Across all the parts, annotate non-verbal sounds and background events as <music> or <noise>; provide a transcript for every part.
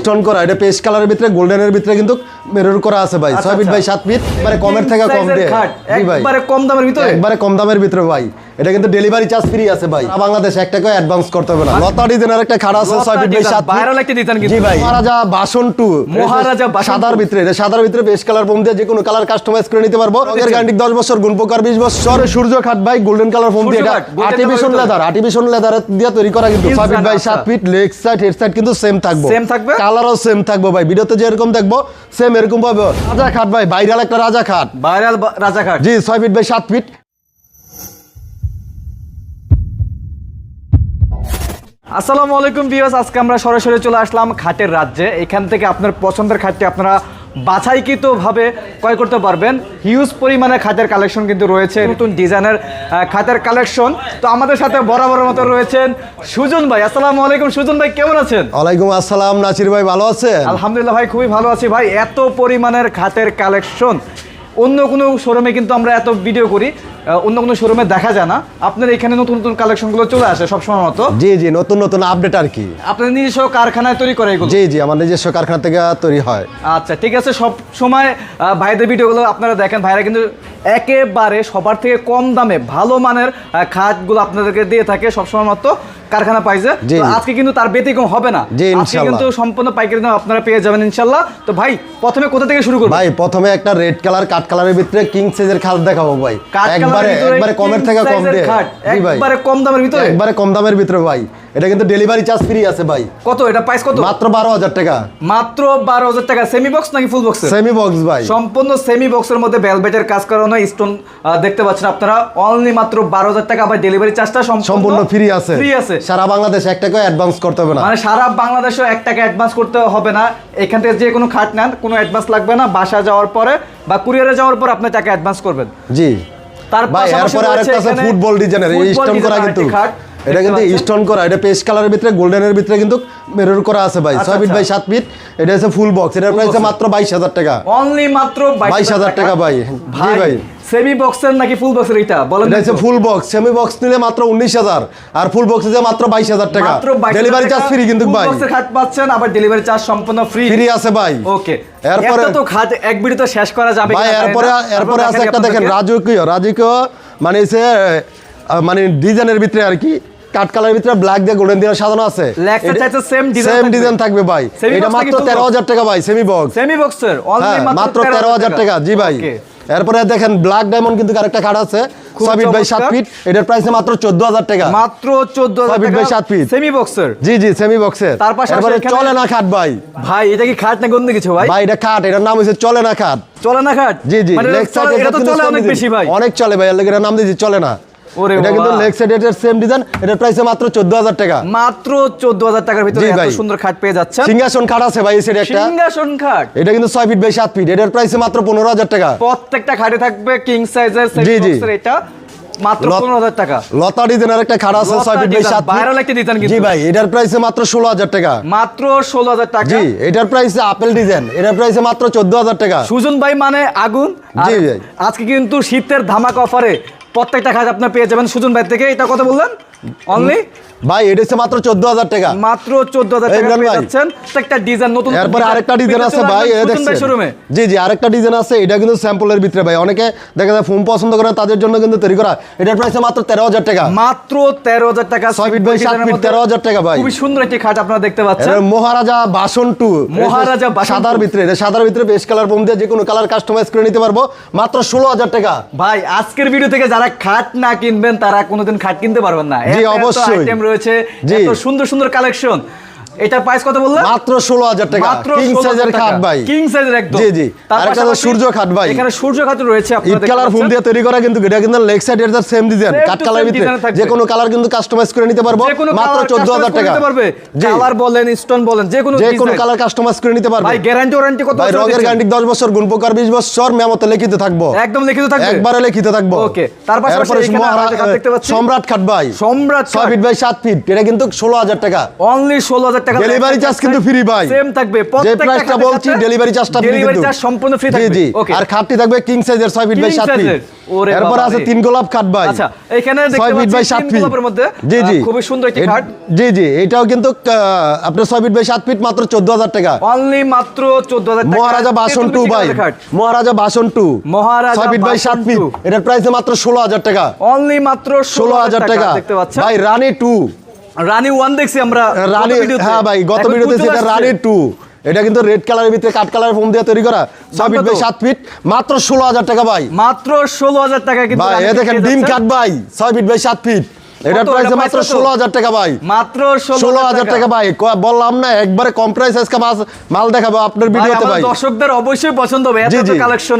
Stone করা এটা paste কালারের ভিতরে গোল্ডেনের ভিতরে কিন্তু মেরুর করা আছে ভাই। আচ্ছা, ছয় ফিট ভাই বাই সাত ফিট মানে কমের থেকে কম দিয়ে ভাই। একবারে কম দামের ভিতরে? একবারে কম দামের ভিতরে ভাই। এটা কিন্তু ডেলিভারি চার্জ ফ্রি আছে ভাই। বাংলাদেশ এক টাকা অ্যাডভান্স করতে হবে না। লতা ডিজাইনের একটা খাট আছে লতা ছয় ফিট বাই design, সাত viral একটা ফিট কিন্তু। ভাই মহারাজা বাসন টু মহারাজা সাদার ভিতরে এটা সাদার ভিতরে বেশ কালার ফোম দিয়ে যে কোনো কালার কাস্টমাইজ করে নিতে পারব। রঙের গ্যারান্টি 10 বছর গুণ প্রকার 20 বছর। সূর্য খাট ভাই গোল্ডেন কালার ফোম দিয়ে এটা আর্টিফিশিয়াল লেদার আর্টিফিশিয়াল লেদার দিয়ে তৈরি করা কিন্তু Instant, 6 ফিট বাই আচ্ছা। 7 feet leg side head side কিন্তু সেম থাকবে। Same থাকবে? কালারও সেম থাকবে ভাই ভিডিওতে যেরকম দেখব সেম এরকম পাবে। রাজা খাট ভাই ভাইরাল একটা রাজা খাট। ভাইরাল রাজা খাট। জি ছয় ফিট বাই সাত ফিট আসসালামু আলাইকুম ভিউয়ার্স আজকে আমরা সরাসরি চলে আসলাম খাটের রাজ্যে। এখান থেকে আপনার পছন্দের খাটটি আপনারা বাছাইকৃতভাবে ক্রয় করতে পারবেন। হিউজ পরিমাণে খাটের কালেকশন কিন্তু রয়েছে নতুন ডিজাইনের খাটের কালেকশন তো আমাদের সাথে বরাবর মতো রয়েছেন সুজন ভাই। আসসালামু আলাইকুম সুজন ভাই কেমন আছেন? ওয়ালাইকুম আসসালাম নাসির ভাই ভালো আছেন? আলহামদুলিল্লাহ ভাই খুবই ভালো আছি। ভাই এত পরিমাণের খাটের কালেকশন অন্য কোনো শোরুমে কিন্তু আমরা এত ভিডিও করি। অন্য কোনো শোরুমে দেখা যায় না। আপনার এখানে নতুন নতুন কালেকশনগুলো চলে আসে সবসময় মতো। জি জি নতুন নতুন আপডেট আর কি। আপনার নিজস্ব কারখানায় তৈরি করে এগুলো? জি জি আমার নিজস্ব কারখানা থেকে তৈরি হয়। আচ্ছা ঠিক আছে সব সময় ভাইদের ভিডিওগুলো আপনারা দেখেন। ভাইরা কিন্তু একেবারে সবার থেকে কম দামে ভালো মানের খাটগুলো আপনাদেরকে দিয়ে থাকে সবসময় মতো কারখানা পাইছে আজকে কিন্তু তার ব্যতিক্রম হবে না। আজকে কিন্তু সম্পূর্ণ পাইকারি দাম আপনারা পেয়ে যাবেন ইনশাল্লাহ। তো ভাই প্রথমে কোথা থেকে শুরু করব ভাই প্রথমে একটা রেড কালার কাট কালারের ভিতরে কিং সাইজের খাট দেখাবো ভাই। একবারে একবারে কমের থেকে কম দিয়ে একবারে কম দামের ভিতরে? একবারে কম দামের ভিতরে ভাই। এটা কিন্তু ডেলিভারি চার্জ ফ্রি আছে ভাই। কত? এটা প্রাইস কত? মাত্র বারো হাজার টাকা। মাত্র বারো হাজার টাকা। সেমি বক্স নাকি ফুল বক্স সেমি বক্স ভাই। সম্পূর্ণ সেমি বক্সের মধ্যে ভেলভেটের কাজ করানো স্টোন দেখতে পাচ্ছেন আপনারা। অনলি মাত্র বারো হাজার টাকা আবার ডেলিভারি চার্জটা সম্পূর্ণ ফ্রি আছে। ফ্রি আছে। সারা বাংলাদেশ এক টাকা অ্যাডভান্স করতে হবে না। মানে সারা বাংলাদেশেও এক টাকা অ্যাডভান্স করতে হবে না। এখান থেকে যে কোনো খাট নেন কোনো অ্যাডভান্স লাগবে না। বাসা যাওয়ার পরে বা কুরিয়ারে যাওয়ার পর আপনি টাকা অ্যাডভান্স করবেন। জি। তার ভাই পাশাপাশি এরপরে আরেকটা আছে ফুটবল ডিজাইনের এই স্টোন করা কিন্তু খাট। এটা কিন্তু? স্টোন করা এটা পেস্ট কালারের ভিতরে গোল্ডেনের ভিতরে কিন্তু মেরুর করা আছে ভাই। আচ্ছা, ছয় ফিট আচ্ছা। বাই সাত ফিট এটা হচ্ছে ফুল বক্স এটার প্রাইস মাত্র বাইশ হাজার টাকা। অনলি মাত্র বাইশ হাজার টাকা। ভাই। জি ভাই সেমি বক্সের নাকি ফুল বক্সের এটা বলেন এটা তো? হচ্ছে ফুল বক্স সেমি বক্স নিলে মাত্র উনিশ হাজার আর ফুল বক্স যে মাত্র বাইশ হাজার টাকা। মাত্র ডেলিভারি চার্জ ফ্রি কিন্তু ভাই। এর খাট পাচ্ছেন আবার ডেলিভারি চার্জ সম্পূর্ণ ফ্রি ফ্রি আছে ভাই। ওকে এরপরে- তো খাট এক ভিডিওতে শেষ করা যাবে ভাই এরপরে এরপরে আছে একটা দেখেন। রাজকীয়। রাজকীয় মানে আহ, মানে ডিজাইনের ভিতরে আর কি কাট কালারের ভিতরে ব্ল্যাক দিয়ে গোল্ডেন দিয়ে সাজানো আছে। সেম ডিজাইন থাকবে। ভাই। এটা মাত্র তেরো হাজার টাকা ভাই সেমি বক্স সেমি বক্সের মাত্র তেরো হাজার টাকা। জি ভাই। এরপরে দেখেন ব্ল্যাক ডায়মন্ড কিন্তু আরেকটা কার্ড আছে। ছয় ফিট বাই সাত ফিট এটার প্রাইস মাত্র চোদ্দ হাজার টাকা। মাত্র 14000 ছয় feet টাকা সাত feet। সেমি বক্সের জি জি সেমি বক্সের তার পাশাপাশি চলে না খাট ভাই। ভাই এটা কি খাট না গন্ধ কিছু ভাই? ভাই এটা খাট। এটার নাম হচ্ছে চলে না খাট। চলে না খাট? জি জি। মানে অনেক বেশি ভাই। অনেক চলে ভাই। এর নাম দিয়েছি চলে না। এটা কিন্তু লেগ সাইড এর সেম ডিজাইন এটার প্রাইস মাত্র চোদ্দ হাজার টাকা। মাত্র 14000 টাকার ভিতরে এত সুন্দর খাট পেয়ে যাচ্ছেন। সিংহাসন খাট আছে ভাই এই সাইডে একটা। সিংহাসন খাট। এটা কিন্তু ছয় ফিট বাই সাত ফিট এটার প্রাইস মাত্র পনেরো হাজার টাকা। প্রত্যেকটা খাটে থাকবে কিং সাইজের সেমি জি, জি। বক্সের এটা। মাত্র 15000 টাকা। লতা ডিজাইনের একটা খাট আছে লতা ফিট বাই design, সাত viral একটা design কিন্তু। জি ভাই এটার প্রাইস মাত্র ষোলো হাজার টাকা। মাত্র 16000 টাকা। জি এটার প্রাইস আপেল ডিজাইন এটার প্রাইস মাত্র চোদ্দ হাজার টাকা। সুজন ভাই মানে আগুন। জি ভাই। আজকে কিন্তু শীতের ধামাকা অফারে প্রত্যেকটা কাজ আপনার পেয়ে যাবেন। সুজন ভাই থেকে এটা কথা বললেন? অনলি ভাই এটা হচ্ছে মাত্র চোদ্দ হাজার টাকা। মাত্র 14000 টাকা পেয়ে যাচ্ছেন। প্রত্যেকটা ডিজাইন নতুন নতুন আরেকটা ডিজাইন আছে ভাই এ দেখছেন। শোরুমে জি জি আরেকটা ডিজাইন আছে এটা কিন্তু স্যাম্পলের ভিতরে ভাই। অনেকে দেখা যায় ফোন পছন্দ করে তাদের জন্য কিন্তু তৈরি করা। এটার প্রাইস মাত্র তেরো হাজার টাকা। মাত্র 13000 টাকা। ছয় ফিট বাই সাত ফিট মধ্যে তেরো হাজার টাকা ভাই। খুবই সুন্দর একটি খাট আপনারা দেখতে পাচ্ছেন। মহারাজা বাসন টু মহারাজা বাসন সাদার ভিতরে এটা সাদার ভিতরে বেশ কালার বোম দিয়ে যে কোনো কালার কাস্টমাইজ করে নিতে পারব। মাত্র ষোলো হাজার টাকা। ভাই আজকের ভিডিও থেকে যারা খাট না কিনবেন তারা কোনোদিন খাট কিনতে পারবেন না। জি, অবশ্যই। রয়েছে। এত সুন্দর সুন্দর কালেকশন এটার প্রাইস কত বললেন মাত্র ষোলো হাজার টাকা। কিং সাইজের খাট ভাই। কিং সাইজের একদম। জি, জি। আরেকটা হলো সূর্য খাট ভাই। এখানে সূর্য খাট রয়েছে আপনারা ইট কালার পাচ্ছেন। দিয়ে তৈরি করা কিন্তু এটা কিন্তু লেগ সাইড এর সেম ডিজাইন কাট কালার ভিতরে যে কোনো কালার কিন্তু কাস্টমাইজ করে নিতে পারব। মাত্র কালার চোদ্দ হাজার টাকা। পারবে। কালার বলেন স্টোন বলেন যে কোনো যে কোনো কালার কাস্টমাইজ করে নিতে পারবে। ভাই গ্যারান্টি ওয়ারেন্টি কত ভাই রঙের গ্যারান্টি দশ বছর গুণ প্রকার বিশ বছর মেমতে লিখিত থাকব। একদম লিখিত থাকবে। একবারে লিখিত থাকব। Okay, তার পাশাপাশি এখানে। সম্রাট খাট ভাই। সম্রাট ছয় ফিট বাই সাত ফিট এটা কিন্তু ষোলো হাজার টাকা। অনলি ষোলো হাজার টাকা ডেলিভারি চার্জ কিন্তু ফ্রি ভাই। সেম থাকবে। যে প্রাইসটা বলছি ডেলিভারি চার্জটা ফ্রি কিন্তু। সম্পূর্ণ ফ্রি থাকবে। জি। আর খাটটি থাকবে কিং সাইজের 6 ফিট বাই 7 ফিট এরপর আছে তিন গোলাপ খাট ভাই। আচ্ছা এখানে দেখতে ফিট বাই 7 ফিট মধ্যে জি জি। আহ, সুন্দর একটি খাট। জি জি। এটাও কিন্তু আপনার 6 ফিট বাই 7 ফিট মাত্র 14000 টাকা। অনলি মাত্র 14000 টাকা। মহারাজা বাসন টু ভাই। মহারাজা বাসন টু। মহারাজা 6 ফিট বাই বাসন 7 ফিট। এটার প্রাইস মাত্র 16000 টাকা। অনলি মাত্র 16000 টাকা দেখতে পাচ্ছেন? ভাই রানী টু রানী ওয়ান দেখছি আমরা। রানী হ্যাঁ ভাই গত ভিডিওতে সেটা রানী টু এটা কিন্তু রেড কালারের ভিতরে কাট কালার ফোম দিয়ে তৈরি করা। ছয় ফিট বাই সাত ফিট মাত্র ষোলো হাজার টাকা ভাই। মাত্র 16000 টাকা কিন্তু ভাই এ দেখেন ডিম কাট ভাই ছয় ফিট বাই সাত ফিট এটার প্রাইস মাত্র ষোলো হাজার টাকা ভাই। মাত্র ষোলো হাজার টাকা। ভাই। বললাম না একবারে কম প্রাইস আজকে মাল দেখাবো আপনার ভাই ভিডিওতে ভাই। দর্শকদের অবশ্যই পছন্দ হবে এত। কালেকশন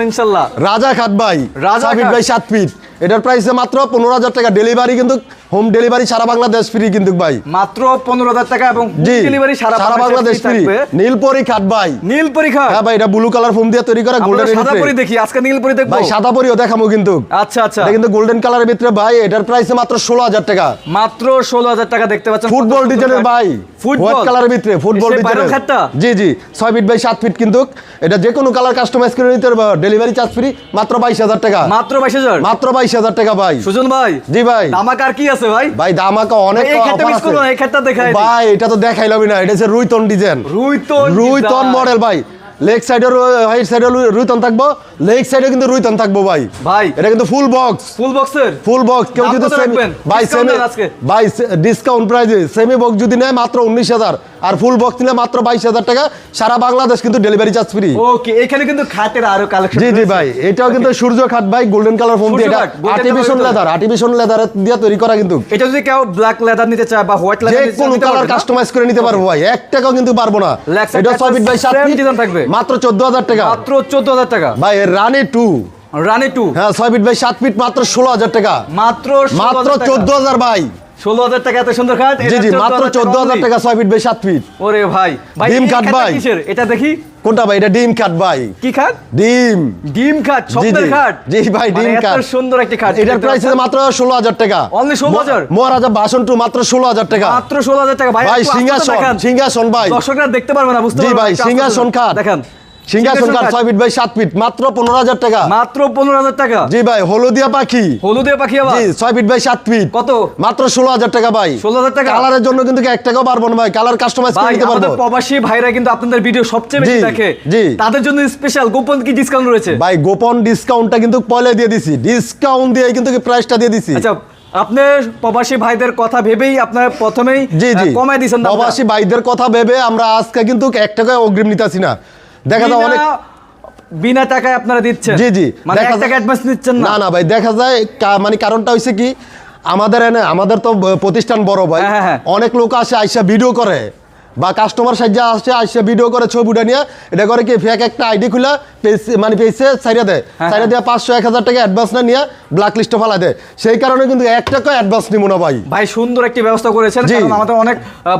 রাজা খাট ভাই রাজা ফিট খাট। সাত ফিট এটার প্রাইস মাত্র পনেরো হাজার টাকা। ডেলিভারি কিন্তু হোম ডেলিভারি সারা বাংলাদেশ ফ্রি কিন্তু ভাই। মাত্র 15000 টাকা এবং ডেলিভারি সারা বাংলাদেশ ফ্রি নীলপরি খাট ভাই। নীল পরীক্ষা হ্যাঁ ভাই এটা ব্লু কালার ফোম দিয়ে তৈরি করা গোল্ডেন সাদা পরি দেখি আজকে নীল পরি দেখব? ভাই সাদা পরিও দেখাবো কিন্তু। আচ্ছা আচ্ছা। এটা কিন্তু গোল্ডেন কালারের ভিতরে ভাই এটার প্রাইস মাত্র ষোলো হাজার টাকা। মাত্র 16000 টাকা দেখতে পাচ্ছেন। ফুটবল ডিজাইনের ভাই ফুটবল কালারের ভিতরে ফুটবল ডিজাইনের। জি জি ছয় ফিট বাই সাত ফিট কিন্তু। এটা যে কোনো কালার কাস্টমাইজ করে নিতে পারবে ডেলিভারি চার্জ ফ্রি মাত্র বাইশ হাজার টাকা। মাত্র 22000 মাত্র বাইশ হাজার টাকা ভাই। সুজন ভাই জি ভাই। দামাক আর কি আছে ভাই? ভাই দামাকা অনেক এই মিস আছে। না, এই দেখাই ভাই এটা তো দেখাইলামই না এটা হচ্ছে রুইতন ডিজাইন। রুইতন রুইতন মডেল ভাই। লেগ সাইডে রাইট সাইডে রুইতন থাকব। লেগ সাইডে কিন্তু রুইতন থাকব ভাই। ভাই। এটা কিন্তু ফুল বক্স ফুল বক্সের ফুল বক্স কেউ যদি ভাই সেমি ভাই ডিসকাউন্ট প্রাইজে সেমি বক্স যদি নেয় মাত্র উনিশ হাজার। আর ফুল বক্স নিলে মাত্র বাইশ হাজার টাকা। সারা বাংলাদেশ কিন্তু ডেলিভারি চার্জ ফ্রি ওকে এখানে কিন্তু খাটের আরও কালেকশন জি জি ভাই এটাও কিন্তু সূর্য খাট ভাই গোল্ডেন কালার ফোম দিয়ে। এটা আর্টিফিশিয়াল লেদার আর্টিফিশিয়াল লেদার দিয়ে তৈরি করা কিন্তু। এটা যদি কেউ ব্ল্যাক লেদার নিতে চায় বা হোয়াইট লেদার নিতে চায় কোনো কালার কাস্টমাইজ করে নিতে পারব ভাই। এক টাকাও কিন্তু পারব না। এটা বাই সাত same ফিট design থাকবে। মাত্র চোদ্দ হাজার টাকা। মাত্র 14000 টাকা। ভাই রানি টু রানী 2 হ্যাঁ ছয় ফিট বাই সাত ফিট মাত্র ষোলো হাজার টাকা। মাত্র মাত্র চোদ্দ হাজার ভাই। 16000 টাকা এত সুন্দর খাট জি এটা জি 14,000 মাত্র চোদ্দ হাজার টাকা ছয় ফিট বাই সাত ফিট ওরে ভাই। ভাই ডিম কাট ভাই। এটা দেখি? কোনটা ভাই এটা ডিম কাট ভাই কি খাট? ডিম। ডিম খাট স্বপ্নের খাট। জি ভাই, মানে ডিম এত সুন্দর একটি খাট। এটার দেখতে প্রাইস? মাত্র টাকা। 16,000? মহারাজা বাসন টু মাত্র ষোলো হাজার টাকা। মাত্র 16000 টাকা। ভাই সিংহাসন সিংহাসন ভাই। দর্শকরা দেখতে পারবে না বুঝতে পারবে ভাই সিংহাসন খাট। দেখান। সিংহাসন খাট ছয় ফিট বাই সাত ফিট। মাত্র পনেরো হাজার টাকা। মাত্র 15000 টাকা। জি ভাই হলুদিয়া পাখি। হলুদে পাখি আবার? জি ছয় ফিট বাই সাত ফিট। কত? মাত্র ষোলো হাজার টাকা ভাই। 16,000 টাকা? কালারের জন্য কিন্তু এক টাকাও পারব না ভাই। কালার কাস্টমাইজ করে আমাদের পারব। প্রবাসী ভাইরা কিন্তু আপনাদের ভিডিও সবচেয়ে বেশি দেখে। জি। তাদের জন্য স্পেশাল গোপন কি ডিসকাউন্ট রয়েছে? ভাই গোপন ডিসকাউন্টটা কিন্তু পয়লা দিয়ে দিছি। ডিসকাউন্ট দিয়ে কিন্তু প্রাইসটা দিয়ে দিছি। আচ্ছা আপনি প্রবাসী ভাইদের কথা ভেবেই আপনার প্রথমেই জি জি। কমাই দিয়েছেন। প্রবাসী ভাইদের কথা ভেবে আমরা আজকে কিন্তু এক টাকায় অগ্রিম নিতেছি না। দেখা যায় অনেক বিনা- টাকায় আপনারা দিচ্ছেন। জি জি। মানে এক টাকা অ্যাডভান্স নিচ্ছেন না। না না ভাই দেখা যায় মানে কারণটা হইছে কি আমাদের এনে আমাদের তো প্রতিষ্ঠান বড় ভাই। হ্যাঁ, হ্যাঁ, হ্যাঁ। অনেক লোক আসে আইসা ভিডিও করে। বা কাস্টমার সাহায্যে আসে আইসা ভিডিও করে ছবিটা নিয়ে এটা করে কি ফেক একটা আইডি খুলে মানে পেজে সাইডে দেয় সাইডে দিয়ে পাঁচশো এক হাজার টাকা অ্যাডভান্স না নিয়ে ব্ল্যাক লিস্টে ফেলা দেয় সেই কারণে কিন্তু এক টাকা অ্যাডভান্স নিব না ভাই ভাই সুন্দর একটি ব্যবস্থা করেছেন। কারণ আমাদের অনেক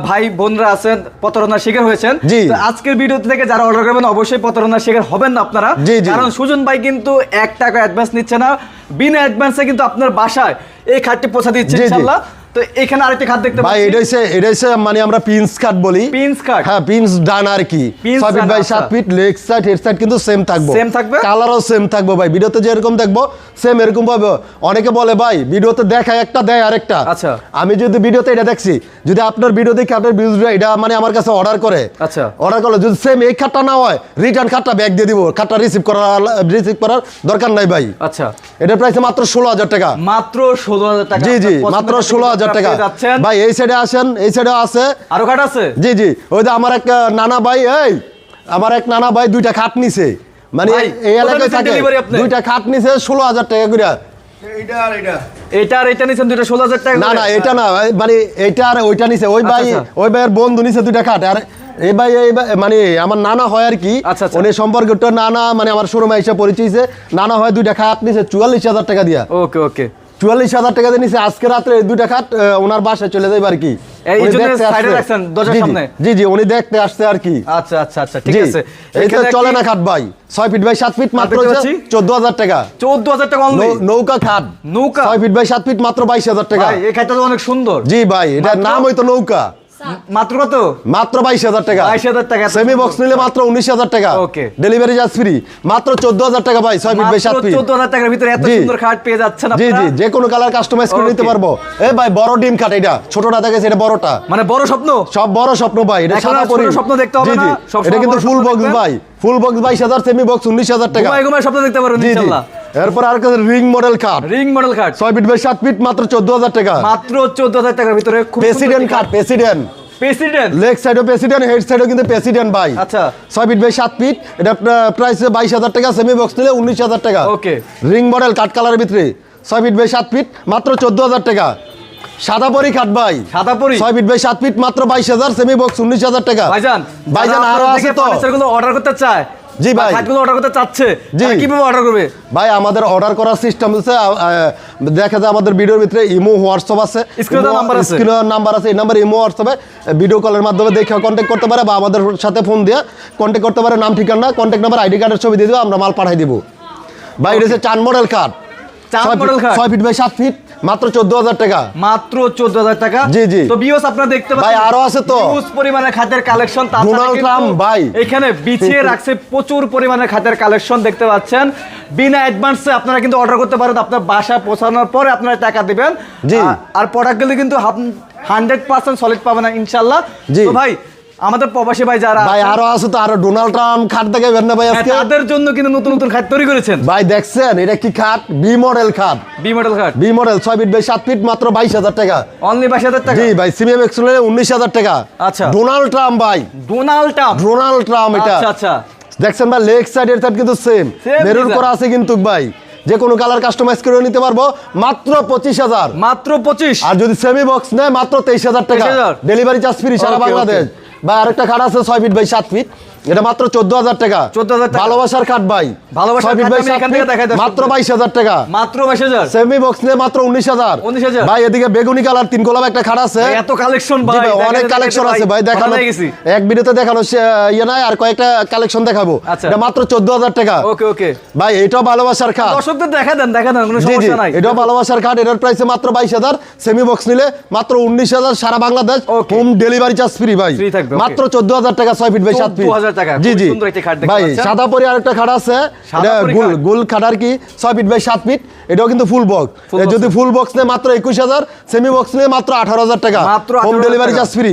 ভাই বোনরা আছেন প্রতারণার শিকার হয়েছেন জি। আজকের ভিডিও থেকে যারা অর্ডার করবেন অবশ্যই প্রতারণার শিকার হবেন না আপনারা। কারণ সুজন ভাই কিন্তু এক টাকা অ্যাডভান্স নিচ্ছে না বিনা অ্যাডভান্সে কিন্তু আপনার বাসায় এই খাটটি পৌঁছা দিচ্ছে। ইনশাআল্লাহ তো এখানে আরেকটি খাট দেখতে ভাই এটা হচ্ছে এটা হচ্ছে মানে আমরা পিন্স কাট বলি। পিন্স কাট হ্যাঁ পিন্স ডান আর কি। Feet by. সাত feet leg side head side কিন্তু সেম থাকব। Same থাকবে? কালারও সেম থাকব ভাই ভিডিওতে যেরকম দেখব সেম এরকম পাবো। অনেকে বলে ভাই ভিডিওতে দেখায় একটা দেয় আরেকটা। আচ্ছা। আমি যদি ভিডিওতে এটা দেখছি যদি আপনার ভিডিও দেখে আপনার ভিউজরা এটা মানে আমার কাছে অর্ডার করে। আচ্ছা। অর্ডার করলে যদি সেম এই খাটটা না হয় রিটার্ন খাটটা ব্যাগ দিয়ে দিব। খাটটা রিসিভ করার রিসিভ করার দরকার নাই ভাই। আচ্ছা। এটার প্রাইস মাত্র ষোলো হাজার টাকা। মাত্র ষোলো হাজার টাকা। জি জি মাত্র পছন্দের ষোলো হাজার টাকা। ভাই এই সাইডে আসেন এই সাইডে আছে। আরও খাট আছে? জি জি। ওই যে আমার এক নানা ভাই এই আমার এক নানা ভাই দুইটা খাট নিছে। মানে এই এলাকায় থাকে দুইটা খাট নিছে ষোলো হাজার টাকা করে। এটা আর এটা নিছেন দুটো ষোলো হাজার টাকা না না এটা না মানে এইটা আর ওইটা নিছে। ওই ভাই আচ্ছা। ওই ভাইয়ের বন্ধু নিছে দুইটা খাট। আর এই ভাই এই মানে আমার নানা হয় আর কি। আচ্ছা, আচ্ছা। উনি সম্পর্কটা নানা মানে আমার শোরুমে এসে পরিচয়ছে নানা হয় দুইটা খাট নিছে চুয়াল্লিশ হাজার টাকা দিয়া। ওকে ওকে। চুয়াল্লিশ হাজার টাকা দিয়ে নিছে। আজকে রাত্রে দুইটা খাট ওনার বাসায় চলে যাইব আর কি। জি, জি, উনি দেখতে আসছে আর কি। আচ্ছা আচ্ছা আচ্ছা ঠিক আছে। চলে না খাট ভাই। ছয় ফিট বাই সাত ফিট মাত্র চোদ্দ হাজার টাকা। চোদ্দ হাজার টাকা নৌকা খাট। নৌকা? ছয় ফিট বাই সাত ফিট মাত্র বাইশ হাজার টাকা। এই খাটটা তো অনেক সুন্দর। জি ভাই এটার নাম হয়তো নৌকা। মাত্র কত? মাত্র বাইশ হাজার টাকা। বাইশ হাজার টাকা। সেমি বক্স নিলে মাত্র উনিশ হাজার টাকা। Okay. ডেলিভারি চার্জ ফ্রি মাত্র চোদ্দ হাজার টাকা ভাই ছয় ফিট বাই সাত ফিট চোদ্দ হাজার টাকার ভিতরে এত সুন্দর খাট পেয়ে যাচ্ছেন জি জি যে কোনো কালার কাস্টমাইজ করে নিতে পারব। এ ভাই বড় ডিম খাট এটা। ছোটটা দেখেছে এটা বড়টা। মানে বড় স্বপ্ন? সব বড় স্বপ্ন ভাই এটা সাদা পরি। স্বপ্ন দেখতে হবে না, এটা কিন্তু ফুল বক্স ভাই। ফুল বক্স বাইশ হাজার সেমি বক্স উনিশ হাজার টাকা। ঘুমায় ঘুমায় স্বপ্ন দেখতে পারবেন জি ইনশাআল্লাহ এরপর আর কাছে রিং মডেল খাট রিং মডেল খাট ছয় ফিট বাই সাত ফিট মাত্র চোদ্দ হাজার টাকা। মাত্র চোদ্দ হাজার টাকার ভিতরে প্রেসিডেন্ট খাট প্রেসিডেন্ট প্রেসিডেন্ট লেগ সাইডও প্রেসিডেন্ট হেড সাইডও কিন্তু প্রেসিডেন্ট ভাই। আচ্ছা। ছয় ফিট বাই সাত ফিট এটা প্রাইস বাইশ হাজার টাকা সেমি বক্স নিলে উনিশ হাজার টাকা। Okay. রিং মডেল কাঠ কালারের ভিতরে ছয় ফিট বাই সাত ফিট মাত্র চোদ্দ হাজার টাকা। সাদা পরি খাট ভাই। সাদা পরি? ছয় ফিট বাই সাত ফিট মাত্র বাইশ হাজার সেমি বক্স উনিশ হাজার টাকা। ভাইজান ভাইজান আরও আছে তো। অর্ডার করতে চায় জি ভাই। খাটগুলো অর্ডার করতে চাচ্ছে কীভাবে অর্ডার করবে ভাই আমাদের অর্ডার করার সিস্টেম হচ্ছে দেখা যায় আমাদের ভিডিওর ভিতরে ইমো হোয়াটসঅ্যাপ আছে এ number আছে। স্ক্রিনের নাম্বার আছে এই নাম্বার ইমো হোয়াটসঅ্যাপে ভিডিও কলের মাধ্যমে দেখে কন্ট্যাক্ট করতে পারে বা আমাদের সাথে ফোন দিয়ে কন্ট্যাক্ট করতে পারে নাম ঠিকানা কন্ট্যাক্ট নাম্বার আইডি কার্ডের ছবি দিয়ে দেবো আমরা মাল পাঠাই দিব ভাই এটা হচ্ছে চান মডেল কার্ড চার model খাট? ছয় ফিট বাই সাত ফিট মাত্র চোদ্দ হাজার টাকা মাত্র চোদ্দ হাজার টাকা জি, জি। তো বিওস আপনারা দেখতে পাচ্ছেন ভাই, আরও আছে তো। হিউজ পরিমাণে খাতের কালেকশন ডোনাল্ড ট্রাম্প, ভাই। এখানে বিছিয়ে <laughs> রাখছে প্রচুর পরিমাণে খাতের কালেকশন দেখতে পাচ্ছেন বিনা অ্যাডভান্সে আপনারা কিন্তু অর্ডার করতে পারেন আপনার বাসায় পৌঁছানোর পরে আপনারা টাকা দিবেন জি। আর প্রোডাক্টগুলো কিন্তু হান্ড্রেড পার্সেন্ট সলিড পাবেন ইনশাল্লাহ জি। তো ভাই আমাদের প্রবাসী ভাই যারা ভাই আরও আছে তো আরও ডোনাল্ড ট্রাম্প খাট দেখাবেন না ভাই হ্যাঁ, আজকে? তাদের জন্য কিন্তু নতুন নতুন খাট তৈরি করেছেন। ভাই দেখছেন এটা কি খাট? বি মডেল খাট। বি মডেল খাট। বি মডেল ছয় ফিট বাই সাত ফিট মাত্র বাইশ হাজার টাকা। অনলি বাইশ হাজার টাকা? জি ভাই সিমিএম এক্সেলে উনিশ হাজার টাকা। আচ্ছা। ডোনাল্ড ট্রাম্প ভাই। Donald Trump? ডোনাল্ড ট্রাম্প এটা। আচ্ছা আচ্ছা। দেখছেন ভাই লেগ সাইড এর সাইড কিন্তু সেম মেরুন করা আছে কিন্তু ভাই। যে কোনো কালার কাস্টমাইজ করে নিতে পারব মাত্র পঁচিশ হাজার। মাত্র পঁচিশ। আর যদি সেমি বক্স নেয় মাত্র তেইশ হাজার টাকা। ডেলিভারি চার্জ ফ্রি সারা বাংলাদেশ। ভাই আরেকটা খাট আছে ছয় ফিট বাই সাত ফিট। এটা মাত্র চোদ্দ হাজার টাকা। 14,000 টাকা। ভালোবাসার খাট ভাই। ভালোবাসার মাত্র বাইশ হাজার টাকা। মাত্র বাইশ হাজার। সেমি বক্স নিয়ে মাত্র উনিশ হাজার। 19,000 ভাই এদিকে বেগুনি কালার তিন একটা খাট আছে। এত কালেকশন ভাই অনেক কালেকশন আছে ভাই দেখানো এক ভিডিওতে দেখানো ইয়ে নাই আর কয়েকটা কালেকশন দেখাবো। আচ্ছা। এটা মাত্র চোদ্দ হাজার টাকা। ওকে ওকে। ভাই এটাও ভালোবাসার খাট। দর্শকদের দেখা দেন দেখা দেন কোনো সমস্যা নাই। এটাও ভালোবাসার খাট এটার প্রাইসে মাত্র বাইশ হাজার। সেমি বক্স নিলে মাত্র উনিশ হাজার সারা Bangladesh. Home delivery charge free ভাই. মাত্র চোদ্দ হাজার টাকা ছয় ফিট বাই সাত ফিট 14,000 টাকা, জি জি। ভাই সাদা পরি আরেকটা খাট আছে। এটা পরি গোল খাট। আর কি? ছয় ফিট বাই সাত ফিট। এটাও কিন্তু ফুল বক্স যদি ফুল বক্স নেয় মাত্র একুশ হাজার সেমি বক্স নিলে মাত্র আঠারো হাজার টাকা। হোম ডেলিভারি চার্জ ফ্রি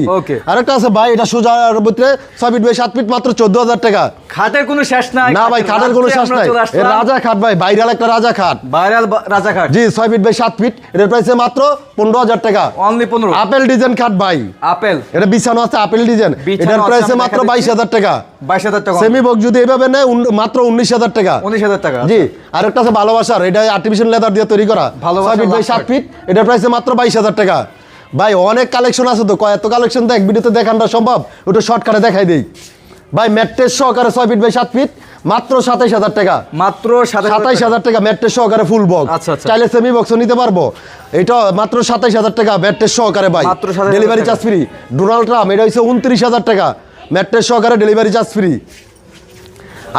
আরেকটা আছে ভাই এটা সোজার ভিতরে ছয় ফিট বাই সাত ফিট মাত্র চোদ্দ হাজার টাকা। খাটের কোনো শেষ নাই। না ভাই খাটের কোনো শ্বাস নাই। রাজা খাট ভাই বাইরাল একটা রাজা খাট। ভাইরাল রাজা খাট। জি ছয় ফিট বাই সাত ফিট। এটার প্রাইসে মাত্র পনেরো হাজার টাকা। অনলি পনেরো। আপেল ডিজাইন খাট ভাই। আপেল এটা বিছানো আছে আপেল ডিজাইন এটার প্রাইসে মাত্র বাইশ হাজার টাকা। বাইশ হাজার টাকা। সেমি বক্স যদি এইভাবে নেয় মাত্র উনিশ হাজার টাকা। উনিশ হাজার টাকা জি আরেকটা আছে ভালোবাসার এটা আর্টিফিশিয়াল লেদার দিয়ে তৈরি করা। ফিট বাই last সাত ফিট এটার প্রাইসে মাত্র বাইশ হাজার টাকা। ভাই অনেক কালেকশন আছে তো কয় এত কালেকশন তো এক ভিডিওতে দেখানটা সম্ভব? ওটা শর্টকাটে দেখাই দিই। ভাই ম্যাট্রেস সহকারে ছয় ফিট বাই সাত ফিট মাত্র সাতাইশ হাজার টাকা। মাত্র সাতাইশ হাজার টাকা। ম্যাট্রেস সহকারে ফুল বক্স আচ্ছা, আচ্ছা। চাইলে সেমি বক্সও নিতে পারব। এটা মাত্র সাতাইশ হাজার টাকা ম্যাট্রেস সহকারে ভাই। মাত্র delivery charge free Donald Trump এটা হচ্ছে উনত্রিশ হাজার টাকা। ম্যাট্রেস সহকারে ডেলিভারি চার্জ ফ্রি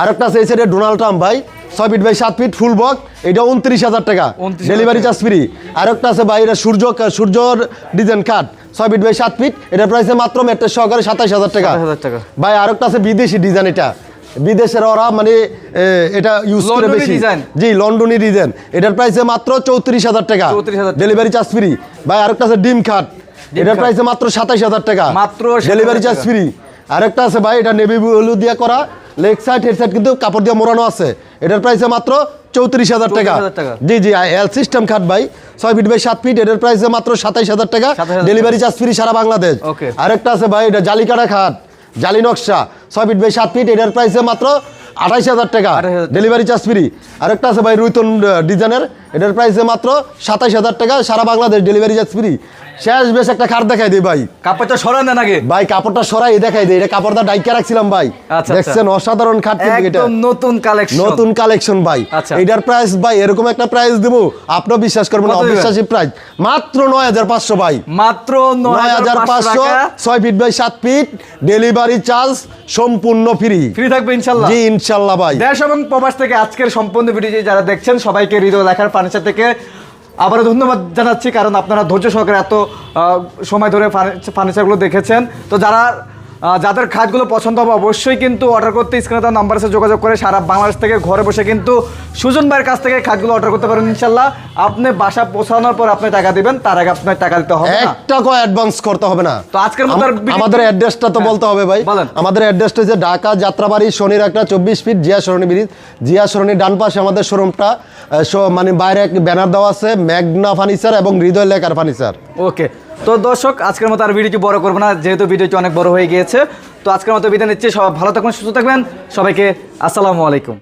আরেকটা আছে এই সাইডে ডোনাল্ড ট্রাম্প ভাই ছয় ফিট বাই সাত ফিট ফুল বক এটা উনত্রিশ হাজার টাকা। ডেলিভারি চার্জ ফ্রি আরেকটা আছে ভাই এটা সূর্য সূর্যর ডিজাইন কাট ছয় ফিট বাই সাত ফিট এটার প্রাইসে মাত্র ম্যাট্রেস সহকারে সাতাইশ হাজার টাকা। 27,000 টাকা। ভাই আরেকটা আছে বিদেশি ডিজাইন এটা। বিদেশের ওরা মানে এটা ইউজ করে বেশি। জি লন্ডনি ডিজাইন এটার প্রাইসে মাত্র চৌত্রিশ হাজার টাকা। ডেলিভারি চার্জ ফ্রি ভাই আরেকটা আছে ডিম খাট এটার। প্রাইসে মাত্র সাতাইশ হাজার টাকা। মাত্র 27,000 ডেলিভারি চার্জ ফ্রি আরেকটা আছে ভাই এটা নেভি ব্লু দিয়ে করা। লেগ সাইড হেড সাইড কিন্তু কাপড় দিয়ে মোড়ানো আছে। এটার প্রাইসে মাত্র চৌত্রিশ হাজার টাকা। জি জি এল সিস্টেম খাট ভাই। ছয় ফিট বাই সাত ফিট এটার প্রাইসে মাত্র সাতাইশ হাজার টাকা। ডেলিভারি চার্জ ফ্রি সারা বাংলাদেশ. আরেকটা আছে ভাই এটা জালিকাটা খাট জালি নকশা। ছয় ফিট বাই সাত ফিট এটার প্রাইসে মাত্র আঠাইশ হাজার টাকা। 28,000 টাকা। ডেলিভারি চার্জ ফ্রি আরেকটা আছে ভাই রুইতন ডিজাইনের এটার প্রাইসে মাত্র সাতাইশ হাজার টাকা সারা বাংলাদেশ। ডেলিভারি চার্জ ফ্রি শেষ বেশ একটা খাট দেখাই দিই ভাই। কাপড়টা সরান দেন আগে। ভাই কাপড়টা সরাই দেখাই দিই এটা কাপড়টা ডাইকা রাখছিলাম ভাই। আচ্ছা, দেখছেন অসাধারণ খাট কিন্তু এটা। একদম নতুন কালেকশন নতুন কালেকশন ভাই। আচ্ছা। এটার প্রাইস ভাই এরকম একটা প্রাইস দেবো আপনিও বিশ্বাস করবেন না অবিশ্বাসী প্রাইস মাত্র নয় হাজার পাঁচশো ভাই। মাত্র নয় হাজার পাঁচশো। ছয় ফিট বাই সাত ফিট ডেলিভারি চার্জ সম্পূর্ণ ফ্রি ফ্রি থাকবে ইনশাল্লাহ। জি ইনশাল্লাহ ভাই। দেশ এবং প্রবাস থেকে আজকের সম্পূর্ণ ভিডিও যারা দেখছেন সবাইকে হৃদয় লেখার ফার্নিচার থেকে আবারও ধন্যবাদ জানাচ্ছি কারণ আপনারা ধৈর্য সহকারে এত সময় ধরে ফার্নিচারগুলো দেখেছেন। তো যারা যাদের খাটগুলো পছন্দ হবে অবশ্যই কিন্তু অর্ডার করতে স্ক্রিনে তার নাম্বার সাথে যোগাযোগ করে সারা বাংলাদেশ থেকে ঘরে বসে কিন্তু সুজন ভাইয়ের কাছ থেকে খাটগুলো অর্ডার করতে পারেন ইনশাল্লাহ আপনি বাসা পৌঁছানোর পর আপনি টাকা দিবেন তার আগে আপনার টাকা দিতে হবে এক টাকা অ্যাডভান্স করতে হবে না। তো আজকের মতো আমাদের অ্যাড্রেসটা তো হ্যাঁ, বলতে হবে ভাই। আমাদের অ্যাড্রেসটা হচ্ছে ঢাকা যাত্রাবাড়ি শনির একটা চব্বিশ ফিট জিয়া সরণি ব্রিজ। জিয়া সরণি ডান পাশে আমাদের শোরুমটা মানে বাইরে এক ব্যানার দেওয়া আছে ম্যাগনা ফার্নিচার এবং হৃদয় লেখার ফার্নিচার ওকে তো দর্শক, আজকের মতো আর ভিডিওটি বড় করব না, যেহেতু ভিডিওটি অনেক বড় হয়ে গিয়েছে। তো আজকের মতো বিদায় নিচ্ছি সব ভালো থাকবেন সুস্থ থাকবেন। সবাইকে আসসালামু আলাইকুম।